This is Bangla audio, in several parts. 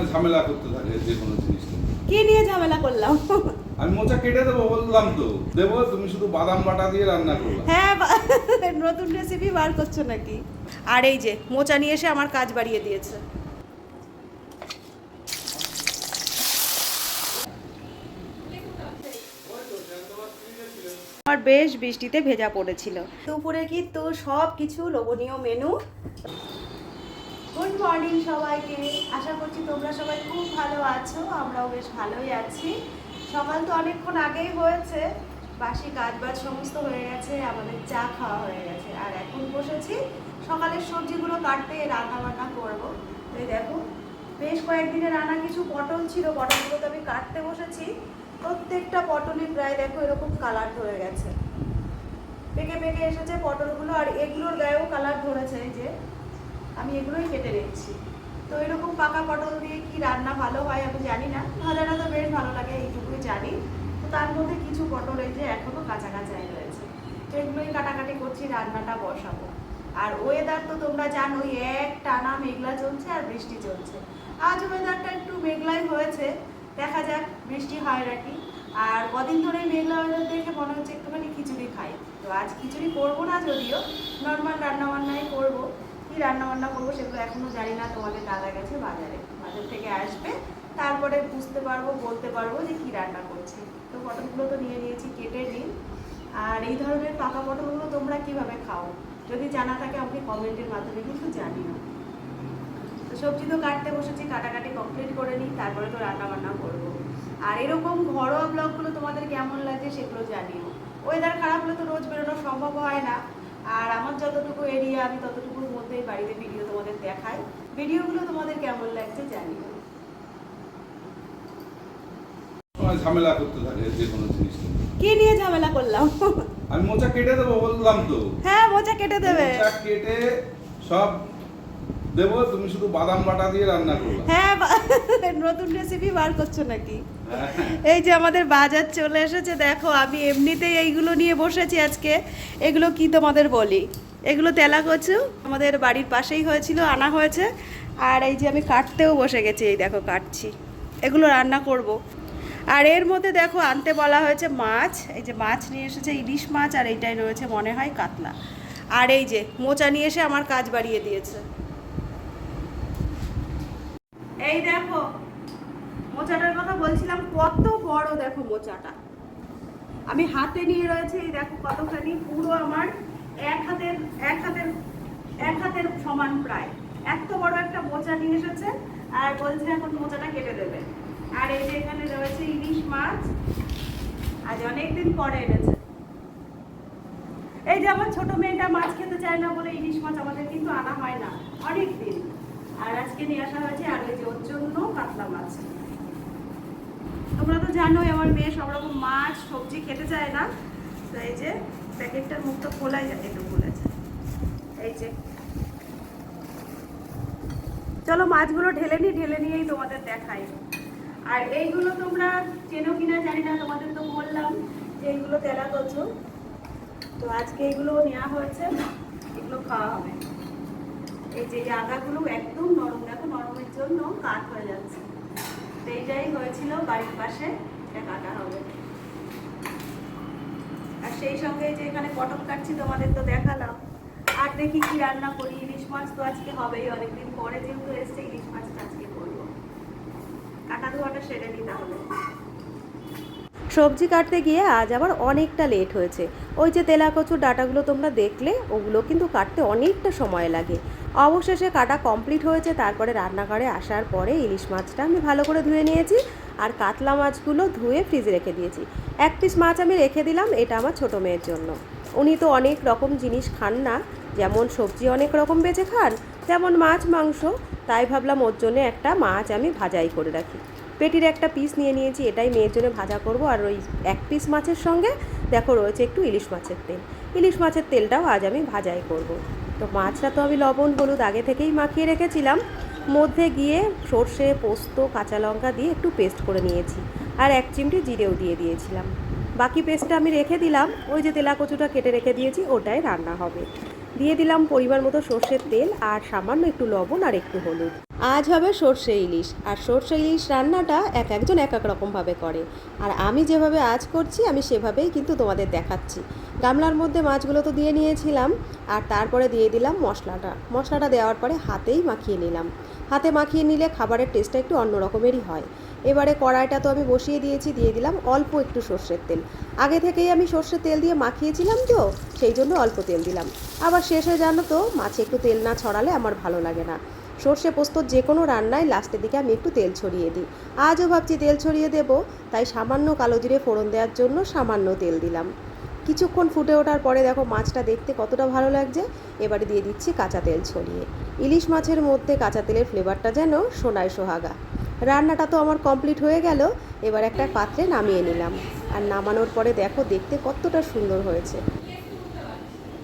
সময় ঝামেলা করতে থাকে যে কোনো জিনিস কি নিয়ে ঝামেলা করলাম? আমি মোচা কেটে দেবো বললাম তো। দেবো তুমি শুধু বাদাম বাটা দিয়ে রান্না করলাম হ্যাঁ নতুন রেসিপি বার করছ নাকি? আর এই যে মোচা নিয়ে এসে আমার কাজ বাড়িয়ে দিয়েছে। আমার বেশ বৃষ্টিতে ভেজা পড়েছিল। দুপুরে কিন্তু সব কিছু লোভনীয় মেনু গুড মর্নিং সবাইকে। আশা করছি তোমরা সবাই খুব ভালো আছো, আমরাও বেশ ভালোই আছি। সকাল তো অনেকক্ষণ আগেই হয়েছে, বাসি কাজ বাজ সমস্ত হয়ে গেছে, আমাদের চা খাওয়া হয়ে গেছে। আর এখন বসেছি, সকালের সবজিগুলো কাটতে, রান্না বান্না করব। এই দেখো, বেশ কয়েকদিনে রান্না কিছু পটল ছিল, পটলগুলো তো আমি কাটতে বসেছি। প্রত্যেকটা পটলই প্রায় দেখো এরকম কালার ধরে গেছে। পেকে পেকে এসেছে পটলগুলো, আর এগুলোর গায়েও কালার ধরেছে, এই যে আমি এগুলোই কেটে নিচ্ছি তো এরকম পাকা পটল দিয়ে কি রান্না ভালো হয় আমি জানি না। ভাজাটা তো বেশ ভালো লাগে, এইটুকুই জানি। তো তার মধ্যে কিছু পটল এই যে এখনও কাঁচা কাঁচাই রয়েছে। তো এগুলোই কাটাকাটি করছি, রান্নাটা বসাবো। আর ওয়েদার তো তোমরা জানোই এক টানা মেঘলা চলছে আর বৃষ্টি চলছে। আজ ওয়েদারটা একটু মেঘলাই হয়েছে, দেখা যাক, বৃষ্টি হয় নাকি। আর কদিন ধরে মেঘলা ওয়েদার দেখে মনে হচ্ছে একটুখানি খিচুড়ি খাই। তো আজ খিচুড়ি করব না যদিও নর্মাল রান্না বান্নাই করব। কি রান্না বান্না করব সেগুলো এখনও জানি না, তোমাদের দাদা গেছে বাজারে। বাজার থেকে আসবে, তারপরে বুঝতে পারব, বলতে পারব যে কি রান্না করছি। তো পটলগুলো তো নিয়ে নিয়েছি, কেটে নিন। আর এই ধরনের পাকা পটলগুলো তোমরা কীভাবে খাও? যদি জানা থাকে আমাকে কমেন্টের মাধ্যমে কিন্তু জানিও। তো সবজি তো কাটতে বসেছি, কাটাকাটি কমপ্লিট করে নিই, তারপরে তো রান্না বান্না করব। আর এরকম ঘরোয়া ব্লগগুলো তোমাদের কেমন লাগছে সেগুলো জানিও। ওয়েদার খারাপ হলে তো রোজ বেরোনো সম্ভব হয় না। আর আমার যতটুকু এরিয়া আমি ততটুকুর মধ্যেই বাড়িতে ভিডিও তোমাদের দেখাই। ভিডিওগুলো তোমাদের কেমন লাগছে জানি ঝামেলা করতে থাকে যে কোনো জিনিস কি নিয়ে ঝামেলা করলাম? আমি মোচা কেটে দেবো বললাম তো। হ্যাঁ মোচা কেটে দেবে। মোচা কেটে সব দেবো তুমি শুধু বাদাম বাটা দিয়ে রান্না করলাম হ্যাঁ নতুন রেসিপি বার করছ নাকি? হ্যাঁ। এই যে আমাদের বাজার চলে এসেছে দেখো আমি এমনিতেই এইগুলো নিয়ে বসেছি আজকে। এগুলো কি তোমাদের বলি? এগুলো তেলা কচু আমাদের বাড়ির পাশেই হয়েছিল আনা হয়েছে। আর এই যে আমি কাটতেও বসে গেছি এই দেখো কাটছি। এগুলো রান্না করব। আর এর মধ্যে দেখো আনতে বলা হয়েছে মাছ। এই যে মাছ নিয়ে এসেছে ইলিশ মাছ আর এইটাই রয়েছে মনে হয় কাতলা। আর এই যে মোচা নিয়ে এসে আমার কাজ বাড়িয়ে দিয়েছে। এই দেখো, মোচাটার কথা বলছিলাম, কত বড় দেখো মোচাটা। আমি হাতে নিয়ে রয়েছে, এই দেখো কতখানি, পুরো আমার এক হাতের এক হাতের এক হাতের সমান প্রায়। এত বড় একটা মোচা নিয়ে এসেছে, আর বলছে এখন মোচাটা কেটে দেবে। আর এই যে এখানে রয়েছে ইলিশ মাছ, আজ অনেকদিন পরে এনেছে। এই যে আমার ছোট মেয়েটা মাছ খেতে চায় না বলে ইলিশ মাছ আমাদের কিন্তু আনা হয় না অনেক দিন আর আজকে নিয়ে আসা হয়েছে আর ওই যে ওর জন্য কাতলা মাছ। তোমরা তো জানোই আমার মেয়ে সব রকম মাছ, সবজি খেতে চায় না। তো এই যে প্যাকেটটার মুখটা খোলাই যায় একটু খুলেছে এই যে। চলো মাছগুলো ঢেলে নিই, ঢেলে নিয়েই তোমাদের দেখাই। আর এইগুলো তোমরা চেনো কিনা জানি না, তোমাদের তো বললাম যে এইগুলো তেলা করছ তো আজকে এগুলো নেওয়া হয়েছে, এগুলো খাওয়া হবে। এই যে আগাগুলো একদম নরম, দেখো নরমের জন্য কাঠ হয়ে যাচ্ছে। তো এইটাই হয়েছিল বাড়ির পাশে এটা কাটা হবে। আর সেই সঙ্গে যে এখানে পটল কাটছি তোমাদের তো দেখালাম। আর দেখি কি রান্না করি, ইলিশ মাছ তো আজকে হবেই, অনেকদিন পরে যেহেতু এসছে, ইলিশ মাছটা আজকে করব। কাটা ধোয়াটা সেরে নিতে হবে সবজি কাটতে গিয়ে আজ আবার অনেকটা লেট হয়েছে। ওই যে তেলা কচুর ডাটাগুলো তোমরা দেখলে, ওগুলো কিন্তু কাটতে অনেকটা সময় লাগে। অবশেষে কাটা কমপ্লিট হয়েছে, তারপরে রান্নাঘরে আসার পরে ইলিশ মাছটা আমি ভালো করে ধুয়ে নিয়েছি আর কাতলা মাছগুলো ধুয়ে ফ্রিজে রেখে দিয়েছি। এক পিস মাছ আমি রেখে দিলাম, এটা আমার ছোটো মেয়ের জন্য। উনি তো অনেক রকম জিনিস খান না, যেমন সবজি অনেক রকম বেঁচে খান, যেমন মাছ, মাংস, তাই ভাবলাম ওর জন্য একটা মাছ আমি ভাজাই করে রাখি। পেটির একটা পিস নিয়ে নিয়েছি, এটাই মেয়ের জন্য ভাজা করব। আর ওই এক পিস মাছের সঙ্গে দেখো রয়েছে একটু ইলিশ মাছের তেল। ইলিশ মাছের তেলটাও আজ আমি ভাজাই করব। তো মাছটা তো আমি লবণ, হলুদ আগে থেকেই মাখিয়ে রেখেছিলাম। মধ্যে গিয়ে সর্ষে, পোস্ত, কাঁচা লঙ্কা দিয়ে একটু পেস্ট করে নিয়েছি। আর এক চিমটি জিরেও দিয়ে দিয়েছিলাম। বাকি পেস্টটা আমি রেখে দিলাম। ওই যে তেলা কচুটা কেটে রেখে দিয়েছি, ওটাই রান্না হবে। দিয়ে দিলাম পরিমাণ মতো সর্ষের তেল আর সামান্য একটু লবণ আর একটু হলুদ। আজ হবে সর্ষে ইলিশ। আর সর্ষে ইলিশ রান্নাটা এক একজন এক এক রকমভাবে করে। আর আমি যেভাবে আজ করছি, আমি সেভাবেই কিন্তু তোমাদের দেখাচ্ছি। গামলার মধ্যে মাছগুলো তো দিয়ে নিয়েছিলাম, আর তারপরে দিয়ে দিলাম মশলাটা। মশলাটা দেওয়ার পরে হাতেই মাখিয়ে নিলাম। হাতে মাখিয়ে নিলে খাবারের টেস্টটা একটু অন্য রকমেরই হয়। এবারে কড়াইটা তো আমি বসিয়ে দিয়েছি, দিয়ে দিলাম অল্প একটু সর্ষের তেল। আগে থেকেই আমি সর্ষের তেল দিয়ে মাখিয়েছিলাম তো, সেই জন্য অল্প তেল দিলাম। আবার শেষে জানো তো মাছে একটু তেল না ছড়ালে আমার ভালো লাগে না। সর্ষে পোস্ত যে কোনো রান্নায় লাস্টের দিকে আমি একটু তেল ছড়িয়ে দিই। আজও ভাবছি তেল ছড়িয়ে দেব, তাই সামান্য কালো জিরে ফোড়ন দেওয়ার জন্য সামান্য তেল দিলাম। কিছুক্ষণ ফুটে ওঠার পরে দেখো মাছটা দেখতে কতটা ভালো লাগছে। এবারে দিয়ে দিচ্ছি কাঁচা তেল ছড়িয়ে। ইলিশ মাছের মধ্যে কাঁচা তেলের ফ্লেভারটা যেন সোনায় সোহাগা। রান্নাটা তো আমার কমপ্লিট হয়ে গেল, এবার একটা পাত্রে নামিয়ে নিলাম। আর নামানোর পরে দেখো দেখতে কতটা সুন্দর হয়েছে।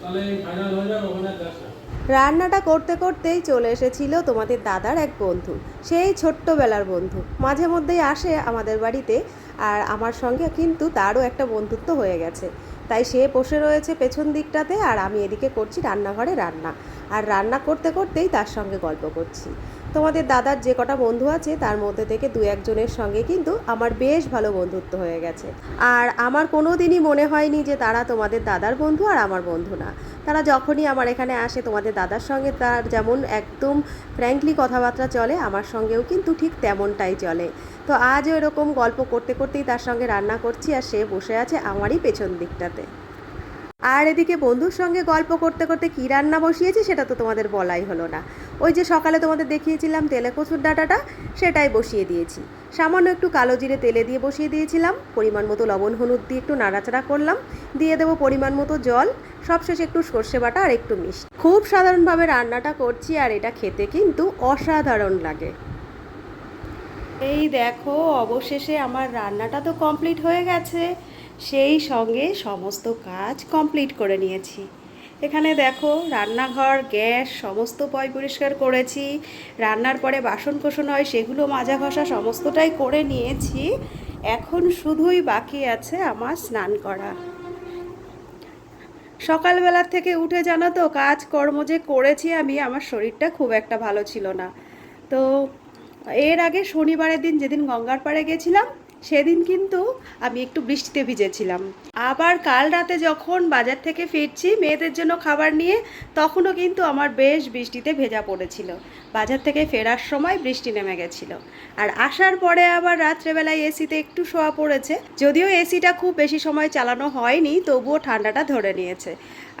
তাহলে ফাইনাল হয়ে যাবে ওখানে রান্নাটা করতে করতেই চলে এসেছিল তোমাদের দাদার এক বন্ধু। সেই ছোট্টবেলার বন্ধু। মাঝে মধ্যেই আসে আমাদের বাড়িতে আর আমার সঙ্গে কিন্তু তারও একটা বন্ধুত্ব হয়ে গেছে। তাই সে বসে রয়েছে পেছন দিকটাতে আর আমি এদিকে করছি রান্নাঘরে রান্না। আর রান্না করতে করতেই তার সঙ্গে গল্প করছি। তোমাদের দাদার যে কটা বন্ধু আছে, তার মধ্যে থেকে দু একজনের সঙ্গে কিন্তু আমার বেশ ভালো বন্ধুত্ব হয়ে গেছে। আর আমার কোনো দিনই মনে হয়নি যে তারা তোমাদের দাদার বন্ধু আর আমার বন্ধু না। তারা যখনই আমার এখানে আসে, তোমাদের দাদার সঙ্গে তার যেমন একদম ফ্র্যাঙ্কলি কথাবার্তা চলে, আমার সঙ্গেও কিন্তু ঠিক তেমনটাই চলে। তো আজও এরকম গল্প করতে করতেই তার সঙ্গে রান্না করছি আর সে বসে আছে আমারই পেছন দিকটাতে। আর এদিকে বন্ধুর সঙ্গে গল্প করতে করতে কী রান্না বসিয়েছি সেটা তো তোমাদের বলাই হলো না। ওই যে সকালে তোমাদের দেখিয়েছিলাম তেলে কচুর ডাঁটাটা, সেটাই বসিয়ে দিয়েছি। সামান্য একটু কালো জিরে তেলে দিয়ে বসিয়ে দিয়েছিলাম, পরিমাণ মতো লবণ হলুদ দিয়ে একটু নাড়াচাড়া করলাম, দিয়ে দেবো পরিমাণ মতো জল, সবশেষে একটু সর্ষে বাটা আর একটু মিষ্টি। খুব সাধারণভাবে রান্নাটা করছি আর এটা খেতে কিন্তু অসাধারণ লাগে। এই দেখো, অবশেষে আমার রান্নাটা তো কমপ্লিট হয়ে গেছে। সেই সঙ্গে সমস্ত কাজ কমপ্লিট করে নিয়েছি। এখানে দেখো, রান্নাঘর, গ্যাস, সমস্ত পয় পরিষ্কার করেছি। রান্নার পরে বাসন কোসন হয়, সেগুলো মাজা ঘষা সমস্তটাই করে নিয়েছি। এখন শুধুই বাকি আছে আমার স্নান করা। সকালবেলার থেকে উঠে জানো তো, কাজকর্ম যে করেছি আমি, আমার শরীরটা খুব একটা ভালো ছিল না। তো এর আগে শনিবারের দিন যেদিন গঙ্গার পাড়ে গেছিলাম সেদিন কিন্তু আমি একটু বৃষ্টিতে ভিজেছিলাম। আবার কাল রাতে যখন বাজার থেকে ফিরছি মেয়েদের জন্য খাবার নিয়ে, তখনও কিন্তু আমার বেশ বৃষ্টিতে ভেজা পড়েছিল। বাজার থেকে ফেরার সময় বৃষ্টি নেমে গেছিল। আর আসার পরে আবার রাত্রেবেলায় এসিতে একটু শোয়া পড়েছে। যদিও এসিটা খুব বেশি সময় চালানো হয়নি, তবুও ঠান্ডাটা ধরে নিয়েছে।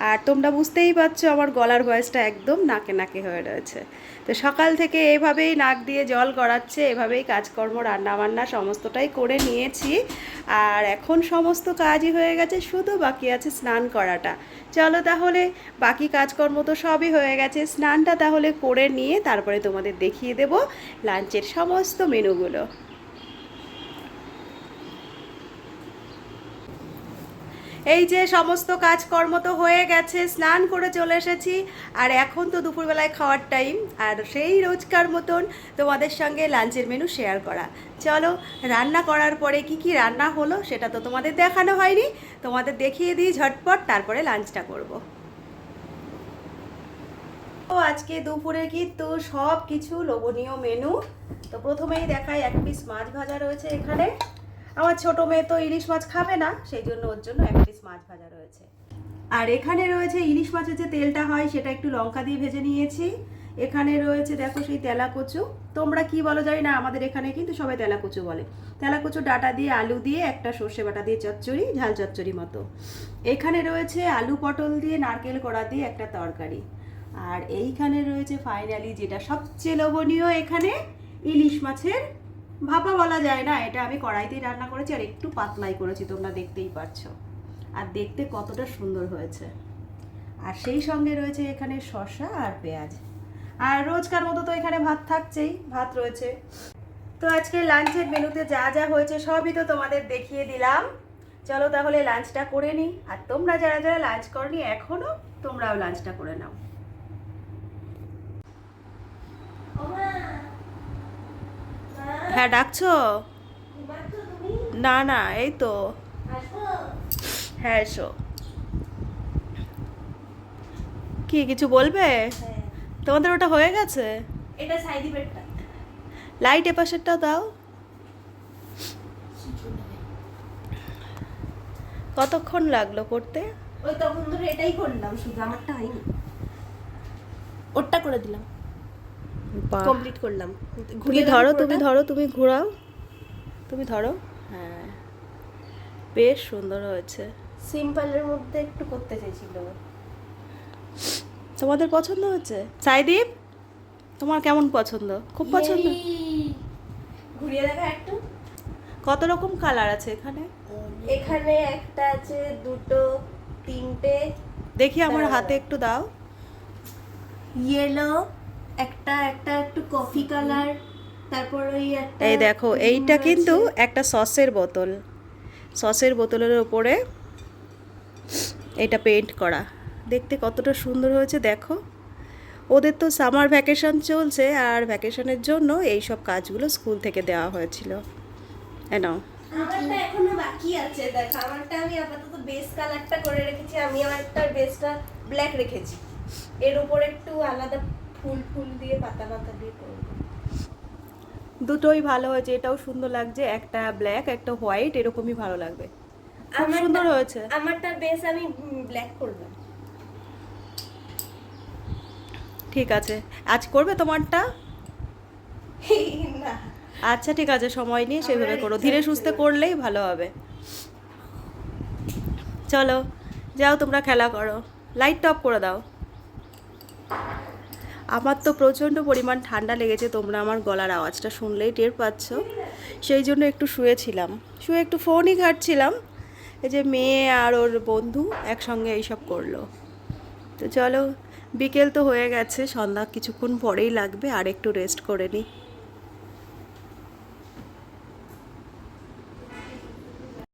আর তোমরা বুঝতেই পারছ আমার গলার ভয়েসটা একদম নাকে নাকে হয়ে রয়েছে। তো সকাল থেকে এভাবেই নাক দিয়ে জল গড়াচ্ছে, এভাবেই কাজকর্ম, রান্নাবান্না সমস্তটাই করে নিয়েছি। আর এখন সমস্ত কাজই হয়ে গেছে, শুধু বাকি আছে স্নান করাটা। চলো তাহলে, বাকি কাজকর্ম তো সবই হয়ে গেছে। স্নানটা তাহলে করে নিয়ে তারপরে তোমাদের দেখিয়ে দেব লাঞ্চের সমস্ত মেনুগুলো। এই যে সমস্ত কাজকর্ম তো হয়ে গেছে, স্নান করে চলে এসেছি। আর এখন তো দুপুরবেলায় খাওয়ার টাইম আর সেই রোজকার মতন তোমাদের সঙ্গে লাঞ্চের মেনু শেয়ার করা। চলো, রান্না করার পরে কি কি রান্না হলো সেটা তো তোমাদের দেখানো হয়নি। তোমাদের দেখিয়ে দিই ঝটপট, তারপরে লাঞ্চটা করব। তো আজকে দুপুরে কিন্তু সব কিছু লোভনীয় মেনু তো প্রথমেই দেখায় এক পিস মাছ ভাজা রয়েছে এখানে। আমার ছোট মেয়ে তো ইলিশ মাছ খাবে না, সেই জন্য ওর জন্য এক পিস মাছ ভাজা রয়েছে। আর এখানে রয়েছে ইলিশ মাছের যে তেলটা হয়, সেটা একটু লঙ্কা দিয়ে ভেজে নিয়েছি। এখানে রয়েছে, দেখো সেই তেলা কচু তোমরা কি বলো জানি না, আমাদের এখানে কিন্তু সবাই তেলা কচু বলে। তেলা কচু ডাটা দিয়ে আলু দিয়ে একটা সর্ষে বাটা দিয়ে চচ্চড়ি, ঝাল চচ্চড়ি মতো। এখানে রয়েছে আলু পটল দিয়ে নারকেল কড়া দিয়ে একটা তরকারি। আর এইখানে রয়েছে ফাইনালি যেটা সবচেয়ে লোভনীয় এখানে, ইলিশ মাছের ভাপা বলা যায় না, এটা আমি কড়াইতেই রান্না করেছি আর একটু পাতলাই করেছি, তোমরা দেখতেই পারছ। আর দেখতে কতটা সুন্দর হয়েছে। আর সেই সঙ্গে রয়েছে এখানে শসা আর পেঁয়াজ। আর রোজকার মতো তো এখানে ভাত থাকছেই, ভাত রয়েছে। তো আজকে লাঞ্চের মেনুতে যা যা হয়েছে সবই তো তোমাদের দেখিয়ে দিলাম। চলো তাহলে লাঞ্চটা করে নিই। আর তোমরা যারা যারা লাঞ্চ করনি এখনও তোমরাও লাঞ্চটা করে নাও। হ্যাঁ ডাকছো? না না এই তো। হ্যাঁ এসো। কি কিছু বলবে? তোমাদের ওটা হয়ে গেছে? এটা সাইডি পেটটা লাইট এপাশেরটা দাও। কতক্ষণ লাগল করতে? ওই তখন ধরে এটাই করলাম শুধু আমারটা হয়নি। ওরটা করে দিলাম। কমপ্লিট করলাম। ঘুরিয়ে ধরো তুমি ধরো তুমি ঘোরাও। তুমি ধরো? হ্যাঁ। বেশ সুন্দর হয়েছে। সিম্পলের মধ্যে একটু করতে চাইছিল তোমাদের পছন্দ হচ্ছে সাইদীপ তোমার কেমন পছন্দ? খুব পছন্দ? ঘুরিয়ে দেখা একটু। কত রকম কালার আছে এখানে? এখানে একটা আছে দুটো তিনটে। দেখি আমার হাতে একটু দাও। ইয়েলো একটা একটা একটু কফি কালার তারপর ওই একটা এই দেখো এইটা কিন্তু একটা সসের বোতল। সসের বোতলের ওপরে এটা পেন্ট করা। দেখতে কতটা সুন্দর হয়েছে দেখো। ওদের তো সামার ভ্যাকেশন চলছে আর ভ্যাকেশনের জন্য এই সব কাজগুলো স্কুল থেকে দেওয়া হয়েছিল। এ নাও। আমারটা এখনও বাকি আছে দেখ আমারটা আমি আপাতত বেস কালারটা করে রেখেছি আমি আমারটা বেসটা ব্ল্যাক রেখেছি। এর উপর একটু আলাদা ফুল ফুল দিয়ে পাতা পাতা দিয়ে করব। দুটোই ভালো হয়েছে এটাও সুন্দর লাগছে একটা ব্ল্যাক একটা হোয়াইট এরকমই ভালো লাগবে। খুব সুন্দর হয়েছে। আমারটা বেস আমি ব্ল্যাক করলাম। ঠিক আছে আজ করবে তোমারটা? না। আচ্ছা ঠিক আছে সময় নিয়ে সেভাবে করো। ধীরে সুস্থে করলেই ভালো হবে। চলো যাও তোমরা খেলা করো। লাইট টপ করে দাও। আমার তো প্রচণ্ড পরিমাণ ঠান্ডা লেগেছে, তোমরা আমার গলার আওয়াজটা শুনলেই টের পাচ্ছ। সেই জন্য একটু শুয়েছিলাম। শুয়ে একটু ফোনই ঘাটছিলাম। এই যে মেয়ে আর ওর বন্ধু একসঙ্গে এইসব করল। তো চলো, বিকেল তো হয়ে গেছে, সন্ধ্যা কিছুক্ষণ পরেই লাগবে, আর একটু রেস্ট করে নিই